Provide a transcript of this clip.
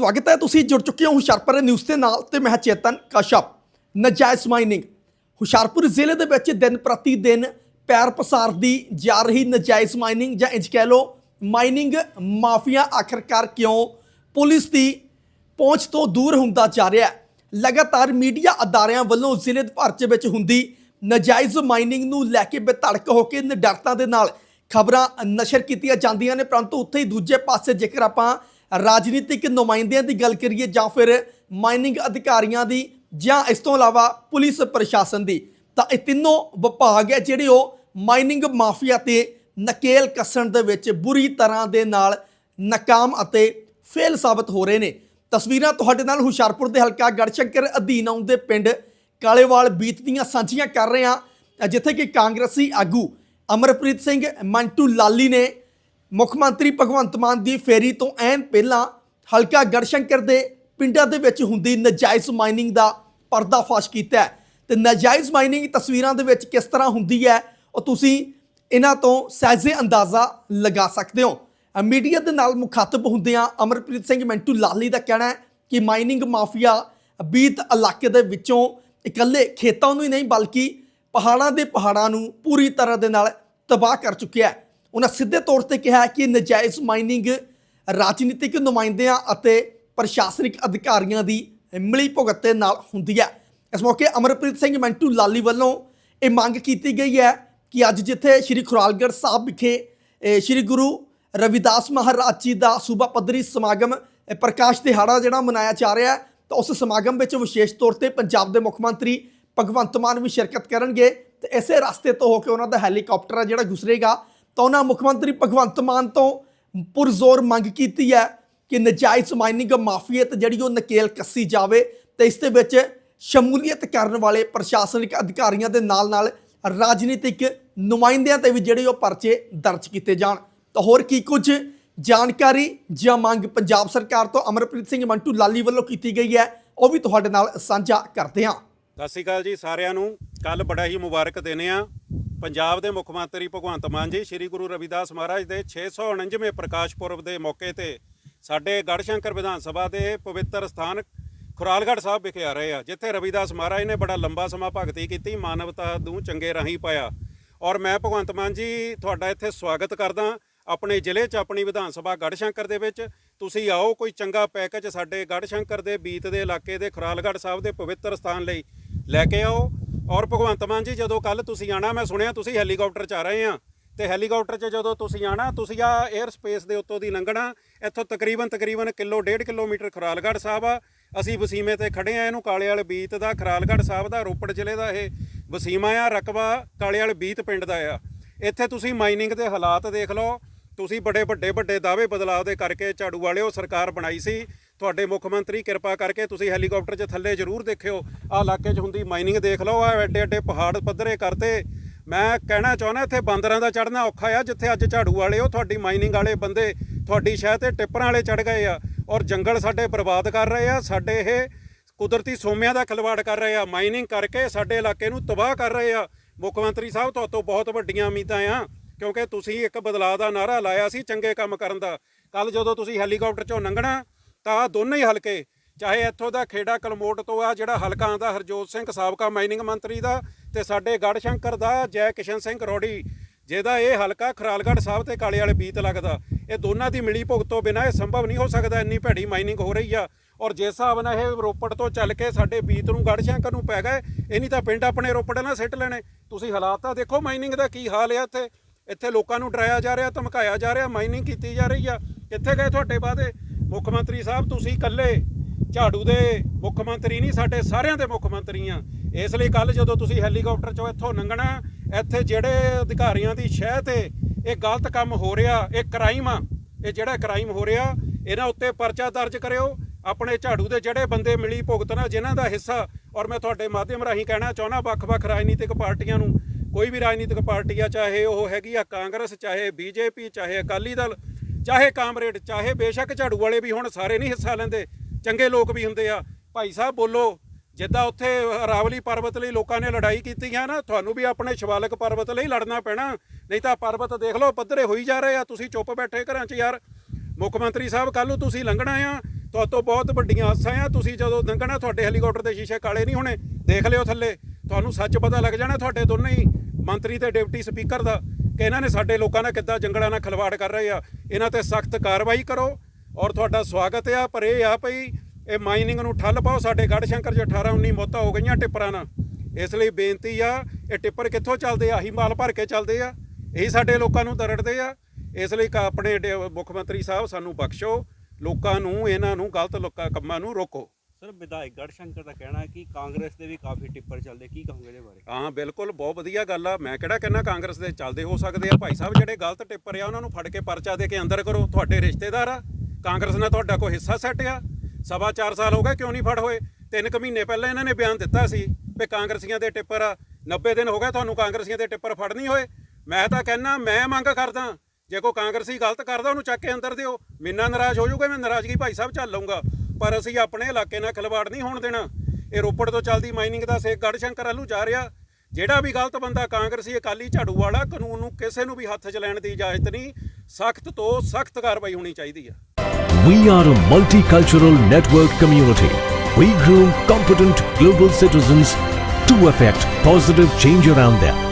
ਸਵਾਗਤ ਹੈ। ਤੁਸੀਂ ਜੁੜ ਚੁੱਕੇ ਹੋ ਹੁਸ਼ਿਆਰਪੁਰ ਨਿਊਜ਼ ਦੇ ਨਾਲ ਤੇ ਮੈਂ ਚੇਤਨ ਕਸ਼ਪ। ਨਜਾਇਜ਼ ਮਾਈਨਿੰਗ ਹੁਸ਼ਿਆਰਪੁਰ ਜ਼ਿਲ੍ਹੇ ਦੇ ਵਿੱਚ ਦਿਨ ਪ੍ਰਤੀ ਦਿਨ ਪੈਰ ਪਸਾਰਦੀ ਜਾ ਰਹੀ ਨਜਾਇਜ਼ ਮਾਈਨਿੰਗ ਜਾਂ ਇੰਜ ਕਹਿ ਲਓ ਮਾਈਨਿੰਗ ਮਾਫੀਆ ਆਖਰਕਾਰ ਕਿਉਂ ਪੁਲਿਸ ਦੀ ਪਹੁੰਚ ਤੋਂ ਦੂਰ ਹੁੰਦਾ ਜਾ ਰਿਹਾ ਹੈ। ਲਗਾਤਾਰ ਮੀਡੀਆ ਅਦਾਰਿਆਂ ਵੱਲੋਂ ਜ਼ਿਲ੍ਹੇ ਭਰ 'ਚ ਵਿੱਚ ਹੁੰਦੀ ਨਜਾਇਜ਼ ਮਾਈਨਿੰਗ ਨੂੰ ਲੈ ਕੇ ਬੇਧੜਕ ਹੋ ਕੇ ਨਿਡਰਤਾ ਦੇ ਨਾਲ ਖਬਰਾਂ ਨਸ਼ਰ ਕੀਤੀਆਂ ਜਾਂਦੀਆਂ ਨੇ, ਪਰੰਤੂ ਉੱਥੇ ਹੀ ਦੂਜੇ ਪਾਸੇ ਜੇਕਰ ਆਪਾਂ ਰਾਜਨੀਤਿਕ ਨੁਮਾਇੰਦਿਆਂ ਦੀ ਗੱਲ ਕਰੀਏ ਜਾਂ ਫਿਰ ਮਾਈਨਿੰਗ ਅਧਿਕਾਰੀਆਂ ਦੀ ਜਾਂ ਇਸ ਤੋਂ ਇਲਾਵਾ ਪੁਲਿਸ ਪ੍ਰਸ਼ਾਸਨ ਦੀ, ਤਾਂ ਇਹ ਤਿੰਨੋਂ ਵਿਭਾਗ ਹੈ ਜਿਹੜੇ ਉਹ ਮਾਈਨਿੰਗ ਮਾਫੀਆ ਤੇ ਨਕੇਲ ਕੱਸਣ ਦੇ ਵਿੱਚ ਬੁਰੀ ਤਰ੍ਹਾਂ ਦੇ ਨਾਲ ਨਾਕਾਮ ਅਤੇ ਫੇਲ ਸਾਬਤ ਹੋ ਰਹੇ ਨੇ। ਤਸਵੀਰਾਂ ਤੁਹਾਡੇ ਨਾਲ ਹੁਸ਼ਿਆਰਪੁਰ ਦੇ ਹਲਕਾ ਗੜਸ਼ੰਕਰ ਅਧੀਨ ਆਉਂਦੇ ਪਿੰਡ ਕਾਲੇਵਾਲ ਬੀਤ ਦੀਆਂ ਸਾਂਝੀਆਂ ਕਰ ਰਹੇ ਹਾਂ, ਜਿੱਥੇ ਕਿ ਕਾਂਗਰਸੀ ਆਗੂ ਅਮਰਪ੍ਰੀਤ ਸਿੰਘ ਮੰਟੂ ਲਾਲੀ ਨੇ ਮੁੱਖ ਮੰਤਰੀ ਭਗਵੰਤ ਮਾਨ ਦੀ ਫੇਰੀ ਤੋਂ ਐਨ ਪਹਿਲਾਂ ਹਲਕਾ ਗੜਸ਼ੰਕਰ ਦੇ ਪਿੰਡਾਂ ਦੇ ਵਿੱਚ ਹੁੰਦੀ ਨਜਾਇਜ਼ ਮਾਈਨਿੰਗ ਦਾ ਪਰਦਾਫਾਸ਼ ਕੀਤਾ ਹੈ। ਤੇ ਨਜਾਇਜ਼ ਮਾਈਨਿੰਗ ਤਸਵੀਰਾਂ ਦੇ ਵਿੱਚ ਕਿਸ ਤਰ੍ਹਾਂ ਹੁੰਦੀ ਹੈ, ਉਹ ਤੁਸੀਂ ਇਹਨਾਂ ਤੋਂ ਸਹਿਜੇ ਅੰਦਾਜ਼ਾ ਲਗਾ ਸਕਦੇ ਹੋ। ਮੀਡੀਆ ਦੇ ਨਾਲ ਮੁਖਾਤਬ ਹੁੰਦਿਆਂ ਅਮਰਪ੍ਰੀਤ ਸਿੰਘ ਮੈਂਟੂ ਲਾਲੀ ਦਾ ਕਹਿਣਾ ਹੈ ਕਿ ਮਾਈਨਿੰਗ ਮਾਫੀਆ ਬੀਤ ਇਲਾਕੇ ਦੇ ਵਿੱਚੋਂ ਇਕੱਲੇ ਖੇਤਾਂ ਨੂੰ ਹੀ ਨਹੀਂ, ਬਲਕਿ ਪਹਾੜਾਂ ਦੇ ਪਹਾੜਾਂ ਨੂੰ ਪੂਰੀ ਤਰ੍ਹਾਂ ਦੇ ਨਾਲ ਤਬਾਹ ਕਰ ਚੁੱਕਿਆ ਹੈ। ਉਹਨਾਂ ਸਿੱਧੇ ਤੌਰ ਤੇ ਕਿਹਾ ਕਿ ਨਜਾਇਜ਼ ਮਾਈਨਿੰਗ ਰਾਜਨੀਤਿਕ ਨੁਮਾਇੰਦਿਆਂ ਅਤੇ ਪ੍ਰਸ਼ਾਸਨਿਕ ਅਧਿਕਾਰੀਆਂ ਦੀ ਮਿਲੀ ਭੁਗਤ ਦੇ ਨਾਲ ਹੁੰਦੀ ਹੈ। ਇਸ ਮੌਕੇ ਅਮਰਪ੍ਰੀਤ ਸਿੰਘ ਮੰਟੂ ਲਾਲੀ ਵੱਲੋਂ ਇਹ ਮੰਗ ਕੀਤੀ ਗਈ ਹੈ ਕਿ ਅੱਜ ਜਿੱਥੇ ਸ੍ਰੀ ਖੁਰਾਲਗੜ੍ਹ ਸਾਹਿਬ ਵਿਖੇ ਸ੍ਰੀ ਗੁਰੂ ਰਵਿਦਾਸ ਮਹਾਰਾਜ ਜੀ ਦਾ ਸੂਬਾ ਪੱਧਰੀ ਸਮਾਗਮ ਪ੍ਰਕਾਸ਼ ਦਿਹਾੜਾ ਜਿਹੜਾ ਮਨਾਇਆ ਜਾ ਰਿਹਾ ਹੈ, ਤਾਂ ਉਸ ਸਮਾਗਮ ਵਿੱਚ ਵਿਸ਼ੇਸ਼ ਤੌਰ ਤੇ ਪੰਜਾਬ ਦੇ ਮੁੱਖ ਮੰਤਰੀ ਭਗਵੰਤ ਮਾਨ ਵੀ ਸ਼ਿਰਕਤ ਕਰਨਗੇ ਤੇ ਇਸੇ ਰਸਤੇ ਤੋਂ ਹੋ ਕੇ ਉਹਨਾਂ ਦਾ ਹੈਲੀਕਾਪਟਰ ਆ ਜਿਹੜਾ ਗੁਜ਼ਰੇਗਾ। ਤਾਂ ਉਹਨਾਂ ਮੁੱਖ ਮੰਤਰੀ ਭਗਵੰਤ ਮਾਨ ਤੋਂ ਪੁਰਜ਼ੋਰ ਮੰਗ ਕੀਤੀ ਹੈ ਕਿ ਨਜਾਇਜ਼ ਮਾਈਨਿੰਗ ਮਾਫੀਅਤ ਜਿਹੜੀ ਉਹ ਨਕੇਲ ਕੱਸੀ ਜਾਵੇ ਤੇ ਇਸ ਦੇ ਵਿੱਚ ਸ਼ਮੂਲੀਅਤ ਕਰਨ ਵਾਲੇ ਪ੍ਰਸ਼ਾਸਨਿਕ ਅਧਿਕਾਰੀਆਂ ਦੇ ਨਾਲ-ਨਾਲ ਰਾਜਨੀਤਿਕ ਨੁਮਾਇੰਦਿਆਂ ਤੇ ਵੀ ਜਿਹੜੇ ਉਹ ਪਰਚੇ ਦਰਜ ਕੀਤੇ ਜਾਣ। ਤਾਂ ਹੋਰ ਕੀ ਕੁਝ ਜਾਣਕਾਰੀ ਜਾਂ ਮੰਗ ਪੰਜਾਬ ਸਰਕਾਰ ਤੋਂ ਅਮਰਪ੍ਰੀਤ ਸਿੰਘ ਮੰਟੂ ਲਾਲੀ ਵੱਲੋਂ ਕੀਤੀ ਗਈ ਹੈ, ਉਹ ਵੀ ਤੁਹਾਡੇ ਨਾਲ ਸਾਂਝਾ ਕਰਦੇ ਹਾਂ। ਸਤਿ ਸ਼੍ਰੀ ਅਕਾਲ ਜੀ ਸਾਰਿਆਂ ਨੂੰ। ਕੱਲ ਬੜਾ ਹੀ ਮੁਬਾਰਕ ਦਿਨ ਆ। ਪੰਜਾਬ ਦੇ ਮੁੱਖ ਮੰਤਰੀ ਭਗਵੰਤ ਮਾਨ ਜੀ, ਸ੍ਰੀ ਗੁਰੂ ਰਵਿਦਾਸ ਮਹਾਰਾਜ ਦੇ 649ਵੇਂ ਪ੍ਰਕਾਸ਼ ਪੁਰਬ ਦੇ ਮੌਕੇ ਤੇ ਸਾਡੇ ਗੜਸ਼ੰਕਰ ਵਿਧਾਨ ਸਭਾ ਦੇ ਪਵਿੱਤਰ ਸਥਾਨ ਖੁਰਾਲਗੜ੍ਹ ਸਾਹਿਬ ਵਿਖੇ ਆ ਰਹੇ ਆ, ਜਿੱਥੇ ਰਵਿਦਾਸ ਮਹਾਰਾਜ ਨੇ ਬੜਾ ਲੰਬਾ ਸਮਾਂ ਭਗਤੀ ਕੀਤੀ, ਮਾਨਵਤਾ ਨੂੰ ਚੰਗੇ ਰਾਹੀਂ ਪਾਇਆ। ਔਰ ਮੈਂ ਭਗਵੰਤ ਮਾਨ ਜੀ, ਤੁਹਾਡਾ ਇੱਥੇ ਸਵਾਗਤ ਕਰਦਾ ਆਪਣੇ ਜ਼ਿਲ੍ਹੇ 'ਚ, ਆਪਣੀ ਵਿਧਾਨ ਸਭਾ ਗੜਸ਼ੰਕਰ ਦੇ ਵਿੱਚ। ਤੁਸੀਂ ਆਓ, ਕੋਈ ਚੰਗਾ ਪੈਕੇਜ ਸਾਡੇ ਗੜਸ਼ੰਕਰ ਦੇ ਬੀਤ ਦੇ ਇਲਾਕੇ ਦੇ ਖੁਰਾਲਗੜ੍ਹ ਸਾਹਿਬ ਦੇ ਪਵਿੱਤਰ ਸਥਾਨ ਲਈ ਲੈ ਕੇ ਆਓ। ਔਰ ਭਗਵੰਤ ਮਾਨ ਜੀ, ਜਦੋਂ ਕੱਲ ਤੁਸੀਂ ਆਣਾ ਮੈਂ ਸੁਣਿਆ ਤੁਸੀਂ ਹੈਲੀਕਾਪਟਰ 'ਚ ਆ ਰਹੇ ਆ। ਤੇ ਹੈਲੀਕਾਪਟਰ 'ਚ ਜਦੋਂ ਤੁਸੀਂ ਆਣਾ ਤੁਸੀਂ ਆ 에ਅਰ ਸਪੇਸ ਦੇ ਉੱਤੋਂ ਦੀ ਲੰਘਣਾ। ਇੱਥੋਂ ਤਕਰੀਬਨ ਤਕਰੀਬਨ ਕਿਲੋ, ਡੇਢ ਕਿਲੋਮੀਟਰ ਖਰਾਲਗੜ੍ਹ ਸਾਹਿਬ ਆ। ਅਸੀਂ ਵਸੀਮੇ ਤੇ ਖੜੇ ਆ, ਇਹਨੂੰ ਕਾਲੇ ਵਾਲੇ ਬੀਤ ਦਾ, ਖਰਾਲਗੜ੍ਹ ਸਾਹਿਬ ਦਾ, ਰੋਪੜ ਜ਼ਿਲ੍ਹੇ ਦਾ ਇਹ ਵਸੀਮਾ ਆ, ਰਕਬਾ ਕਾਲੇ ਵਾਲੇ ਬੀਤ ਪਿੰਡ ਦਾ ਆ। ਇੱਥੇ ਤੁਸੀਂ ਮਾਈਨਿੰਗ ਦੇ ਹਾਲਾਤ ਦੇਖ ਲਓ। ਤੁਸੀਂ ਬੜੇ ਵੱਡੇ ਵੱਡੇ ਦਾਅਵੇ ਬਦਲਾਅ ਦੇ ਕਰਕੇ ਝਾੜੂ ਵਾਲਿਓ ਸਰਕਾਰ ਬਣਾਈ ਸੀ। ਤੁਹਾਡੇ ਮੁੱਖ ਮੰਤਰੀ, ਕਿਰਪਾ ਕਰਕੇ ਤੁਸੀਂ ਹੈਲੀਕਾਪਟਰ 'ਚ ਥੱਲੇ ਜ਼ਰੂਰ ਦੇਖਿਓ। ਆਹ ਇਲਾਕੇ 'ਚ ਹੁੰਦੀ ਮਾਈਨਿੰਗ ਦੇਖ ਲਓ ਆ ਐਡੇ ਐਡੇ ਪਹਾੜ ਪੱਧਰੇ ਕਰਤੇ। ਮੈਂ ਕਹਿਣਾ ਚਾਹੁੰਦਾ, ਇੱਥੇ ਬਾਂਦਰਾਂ ਦਾ ਚੜਨਾ ਔਖਾ ਆ, ਜਿੱਥੇ ਅੱਜ ਝਾੜੂ ਵਾਲੇ ਉਹ ਤੁਹਾਡੀ ਮਾਈਨਿੰਗ ਵਾਲੇ ਬੰਦੇ, ਤੁਹਾਡੀ ਸ਼ਹਿ ਤੇ ਟਿੱਪਰਾਂ ਵਾਲੇ ਚੜ ਗਏ ਆ ਔਰ ਜੰਗਲ ਸਾਡੇ ਬਰਬਾਦ ਕਰ ਰਹੇ ਆ, ਸਾਡੇ ਇਹ ਕੁਦਰਤੀ ਸੋਮਿਆਂ ਦਾ ਖਿਲਵਾੜ ਕਰ ਰਹੇ ਆ, ਮਾਈਨਿੰਗ ਕਰਕੇ ਸਾਡੇ ਇਲਾਕੇ ਨੂੰ ਤਬਾਹ ਕਰ ਰਹੇ ਆ। ਮੁੱਖ ਮੰਤਰੀ ਸਾਹਿਬ ਤੁਹਾਤੋਂ ਬਹੁਤ ਵੱਡੀਆਂ ਉਮੀਦਾਂ ਆ, ਕਿਉਂਕਿ ਤੁਸੀਂ ਇੱਕ ਬਦਲਾਅ ਦਾ ਨਾਰਾ ਲਾਇਆ ਸੀ ਚੰਗੇ ਕੰਮ ਕਰਨ ਦਾ। ਕੱਲ ਜਦੋਂ ਤੁਸੀਂ ਹੈਲੀਕਾਪਟਰ ਚੋਂ ਲੰਘਣਾ ਤਾਂ ਆਹ ਦੋਨੇ ਹੀ ਹਲਕੇ, ਚਾਹੇ ਇੱਥੋਂ ਦਾ ਖੇੜਾ ਕਲਮੋਟ ਤੋਂ ਆ, ਜਿਹੜਾ ਹਲਕਾ ਆਂਦਾ ਹਰਜੋਤ ਸਿੰਘ ਸਾਬਕਾ ਮਾਈਨਿੰਗ ਮੰਤਰੀ ਦਾ ਤੇ ਸਾਡੇ ਗੜਸ਼ੰਕਰ ਦਾ ਜੈ ਕਿਸ਼ਨ ਸਿੰਘ ਰੋੜੀ, ਜਿਹਦਾ ਇਹ ਹਲਕਾ ਖਰਾਲਗੜ੍ਹ ਸਾਹਿਬ ਤੇ ਕਾਲੇ ਵਾਲੇ ਬੀਤ ਲੱਗਦਾ। ਇਹ ਦੋਨਾਂ ਦੀ ਮਿਲੀ ਭੁਗਤ ਤੋਂ ਬਿਨਾਂ ਇਹ ਸੰਭਵ ਨਹੀਂ ਹੋ ਸਕਦਾ, ਇੰਨੀ ਭੈੜੀ ਮਾਈਨਿੰਗ ਹੋ ਰਹੀ ਆ। ਔਰ ਜਿਸ ਹਿਸਾਬ ਨਾਲ ਇਹ ਰੋਪੜ ਤੋਂ ਚੱਲ ਕੇ ਸਾਡੇ ਬੀਤ ਨੂੰ ਗੜਸ਼ੰਕਰ ਨੂੰ ਪੈ ਗਏ, ਇਹ ਨਹੀਂ ਤਾਂ ਪਿੰਡ ਆਪਣੇ ਰੋਪੜ ਨਾਲ ਸਿੱਟ ਲੈਣੇ। ਤੁਸੀਂ ਹਾਲਾਤ ਤਾਂ ਦੇਖੋ ਮਾਈਨਿੰਗ ਦਾ ਕੀ ਹਾਲ ਆ ਇੱਥੇ। ਇੱਥੇ ਲੋਕਾਂ ਨੂੰ ਡਰਾਇਆ ਜਾ ਰਿਹਾ, ਧਮਕਾਇਆ ਜਾ ਰਿਹਾ, ਮਾਈਨਿੰਗ ਕੀਤੀ ਜਾ ਰਹੀ ਆ। ਕਿੱਥੇ ਗਏ ਤੁਹਾਡੇ ਵਾਅਦੇ? ਮੁੱਖ ਮੰਤਰੀ ਸਾਹਿਬ, ਤੁਸੀਂ ਇਕੱਲੇ ਝਾੜੂ ਦੇ ਮੁੱਖ ਮੰਤਰੀ ਨਹੀਂ, ਸਾਡੇ ਸਾਰਿਆਂ ਦੇ ਮੁੱਖ ਮੰਤਰੀ ਆ। ਇਸ ਲਈ ਕੱਲ ਜਦੋਂ ਤੁਸੀਂ ਹੈਲੀਕਾਪਟਰ ਚੋਂ ਇੱਥੋਂ ਲੰਘਣਾ, ਇੱਥੇ ਜਿਹੜੇ ਅਧਿਕਾਰੀਆਂ ਦੀ ਸ਼ਹਿ ਤੇ ਇਹ ਗਲਤ ਕੰਮ ਹੋ ਰਿਹਾ, ਇਹ ਕ੍ਰਾਈਮ ਆ, ਇਹ ਜਿਹੜਾ ਕ੍ਰਾਈਮ ਹੋ ਰਿਹਾ, ਇਹਨਾਂ ਉੱਤੇ ਪਰਚਾ ਦਰਜ ਕਰਿਓ। ਆਪਣੇ ਝਾੜੂ ਦੇ ਜਿਹੜੇ ਬੰਦੇ ਮਿਲੀ ਭੁਗਤਣਾ ਜਿਨ੍ਹਾਂ ਦਾ ਹਿੱਸਾ, ਔਰ ਮੈਂ ਤੁਹਾਡੇ ਮਾਧਿਅਮ ਰਾਹੀਂ ਕਹਿਣਾ ਚਾਹੁੰਦਾ, ਵੱਖ-ਵੱਖ ਰਾਜਨੀਤਿਕ ਪਾਰਟੀਆਂ ਨੂੰ, ਕੋਈ ਵੀ ਰਾਜਨੀਤਿਕ ਪਾਰਟੀ ਆ, ਚਾਹੇ ਉਹ ਹੈਗੀ ਆ ਕਾਂਗਰਸ, ਚਾਹੇ ਬੀਜੇਪੀ, ਚਾਹੇ ਅਕਾਲੀ ਦਲ ਚਾਹੇ ਕਾਮਰੇਡ, ਚਾਹੇ ਬੇਸ਼ੱਕ ਝਾੜੂ ਵਾਲੇ ਵੀ ਹੁਣ ਸਾਰੇ ਨਹੀਂ ਹਿੱਸਾ ਲੈਂਦੇ, ਚੰਗੇ ਲੋਕ ਵੀ ਹੁੰਦੇ ਆ। ਭਾਈ ਸਾਹਿਬ ਬੋਲੋ, ਜਿੱਦਾਂ ਉੱਥੇ ਰਾਵਲੀ ਪਰਬਤ ਲਈ ਲੋਕਾਂ ਨੇ ਲੜਾਈ ਕੀਤੀ ਹੈ ਨਾ, ਤੁਹਾਨੂੰ ਵੀ ਆਪਣੇ ਸ਼ਿਵਾਲਿਕ ਪਰਬਤ ਲਈ ਲੜਨਾ ਪੈਣਾ, ਨਹੀਂ ਤਾਂ ਪਰਬਤ ਦੇਖ ਲਓ, ਪੱਧਰੇ ਹੋਈ ਜਾ ਰਹੇ ਆ, ਤੁਸੀਂ ਚੁੱਪ ਬੈਠੇ ਘਰਾਂ 'ਚ ਯਾਰ। ਮੁੱਖ ਮੰਤਰੀ ਸਾਹਿਬ ਕੱਲ ਨੂੰ ਤੁਸੀਂ ਲੰਘਣਾ ਆ ਤੁਹਾਤੋਂ ਬਹੁਤ ਵੱਡੀਆਂ ਆਸਾਂ ਆ, ਤੁਸੀਂ ਜਦੋਂ ਲੰਘਣਾ, ਤੁਹਾਡੇ ਹੈਲੀਕਾਪਟਰ ਦੇ ਸ਼ੀਸ਼ੇ ਕਾਲੇ ਨਹੀਂ ਹੋਣੇ, ਦੇਖ ਲਿਓ ਥੱਲੇ, ਤੁਹਾਨੂੰ ਸੱਚ ਪਤਾ ਲੱਗ ਜਾਣਾ ਤੁਹਾਡੇ ਦੋਨੇ ਹੀ, ਮੰਤਰੀ ਤੇ ਡਿਪਟੀ ਸਪੀਕਰ ਦਾ। ਕਿ ਇਹਨਾਂ ਨੇ ਸਾਡੇ ਲੋਕਾਂ ਨਾਲ ਕਿੱਦਾਂ ਜੰਗਲਾਂ ਨਾਲ ਖਿਲਵਾੜ ਕਰ ਰਹੇ ਆ, ਇਹਨਾਂ ਤੇ ਸਖਤ ਕਾਰਵਾਈ ਕਰੋ ਔਰ ਤੁਹਾਡਾ ਸਵਾਗਤ ਆ, ਪਰ ਇਹ ਆ ਭਈ ਇਹ ਮਾਈਨਿੰਗ ਨੂੰ ਠੱਲ ਪਾਓ, ਸਾਡੇ ਗੜ੍ਹ ਸ਼ੰਕਰ 'ਚ 18 19 ਮੌਤਾਂ ਹੋ ਗਈਆਂ ਟਿੱਪਰਾਂ ਨਾਲ। ਇਸ ਲਈ ਬੇਨਤੀ ਆ, ਇਹ ਟਿੱਪਰ ਕਿੱਥੋਂ ਚੱਲਦੇ ਆ? ਆਹੀ ਮਾਲ ਭਰ ਕੇ ਚੱਲਦੇ ਆ। ਇਹੀ ਸਾਡੇ ਲੋਕਾਂ ਨੂੰ ਦਰੜਦੇ ਆ। ਇਸ ਲਈ ਕ- ਆਪਣੇ ਡੇ- ਮੁੱਖ ਮੰਤਰੀ ਸਾਹਿਬ ਸਾਨੂੰ ਬਖਸ਼ੋ, ਲੋਕਾਂ ਨੂੰ, ਇਹਨਾਂ ਨੂੰ ਗਲਤ ਲੋਕਾਂ ਕੰਮਾਂ ਨੂੰ ਰੋਕੋ। ਸਰ ਵਿਧਾਇਕ ਗੜਸ਼ੰਕਰ ਦਾ ਕਹਿਣਾ ਹੈ ਕਿ ਕਾਂਗਰਸ ਦੇ ਵੀ ਕਾਫੀ ਟਿੱਪਰ ਚੱਲਦੇ, ਕੀ ਕਹੋਗੇ ਇਹਦੇ ਬਾਰੇ? ਹਾਂ, ਬਿਲਕੁਲ, ਬਹੁਤ ਵਧੀਆ ਗੱਲ ਆ। ਮੈਂ ਕਿਹੜਾ ਕਹਿੰਦਾ ਕਾਂਗਰਸ ਦੇ ਚੱਲਦੇ ਹੋ ਸਕਦੇ ਆ। ਭਾਈ ਸਾਹਿਬ ਜਿਹੜੇ ਗਲਤ ਟਿੱਪਰ ਆ, ਉਹਨਾਂ ਨੂੰ ਫੜ ਕੇ ਪਰਚਾ ਦੇ ਕੇ ਅੰਦਰ ਕਰੋ। ਤੁਹਾਡੇ ਰਿਸ਼ਤੇਦਾਰ ਆ। ਕਾਂਗਰਸ ਨਾਲ ਤੁਹਾਡਾ ਕੋਈ ਹਿੱਸਾ ਸੈੱਟ ਆ। ਸਵਾ 4 ਸਾਲ ਹੋ ਗਏ ਕਿਉਂ ਨਹੀਂ ਫੜ ਹੋਏ? ਤਿੰਨ ਕੁ ਮਹੀਨੇ ਪਹਿਲਾਂ ਇਹਨਾਂ ਨੇ ਬਿਆਨ ਦਿੱਤਾ ਸੀ ਵੀ ਕਾਂਗਰਸੀਆਂ ਦੇ ਟਿੱਪਰ ਆ। 90 ਦਿਨ ਹੋ ਗਏ ਤੁਹਾਨੂੰ ਕਾਂਗਰਸੀਆਂ ਦੇ ਟਿੱਪਰ ਫੜ ਨਹੀਂ ਹੋਏ। ਮੈਂ ਤਾਂ ਕਹਿੰਦਾ, ਮੈਂ ਮੰਗ ਕਰਦਾ, ਜੇ ਕੋਈ ਕਾਂਗਰਸੀ ਗਲਤ ਕਰਦਾ, ਉਹਨੂੰ ਚੱਕ ਕੇ ਅੰਦਰ ਦਿਓ। ਮਿੰਨਾ ਨਾਰਾਜ਼ ਹੋ ਜਾਊਗਾ, ਮੈਂ ਨਾਰਾਜ਼ਗੀ ਭਾਈ ਸਾਹਿਬ ਚੱਲ ਲਊਂਗਾ। ਪਰ ਅਸੀਂ ਆਪਣੇ ਇਲਾਕੇ ਨਾਲ ਖਿਲਵਾੜ ਨਹੀਂ ਹੋਣ ਦੇਣਾ ਇਹ ਰੋਪੜ ਤੋਂ ਚੱਲਦੀ ਮਾਈਨਿੰਗ ਦਾ ਸੇਕ ਗੜ੍ਹ ਵੱਲੋਂ ਜਾ ਰਿਹਾ ਜਿਹੜਾ ਵੀ ਗਲਤ ਬੰਦਾ ਕਾਂਗਰਸੀ ਅਕਾਲੀ ਝਾੜੂ ਵਾਲਾ, ਕਾਨੂੰਨ ਨੂੰ ਕਿਸੇ ਨੂੰ ਵੀ ਹੱਥ 'ਚ ਲੈਣ ਦੀ ਇਜਾਜ਼ਤ ਨਹੀਂ ਸਖਤ ਤੋਂ ਸਖਤ ਕਾਰਵਾਈ ਹੋਣੀ ਚਾਹੀਦੀ ਆ We are a multicultural network community. We groom competent global citizens to effect positive change around them.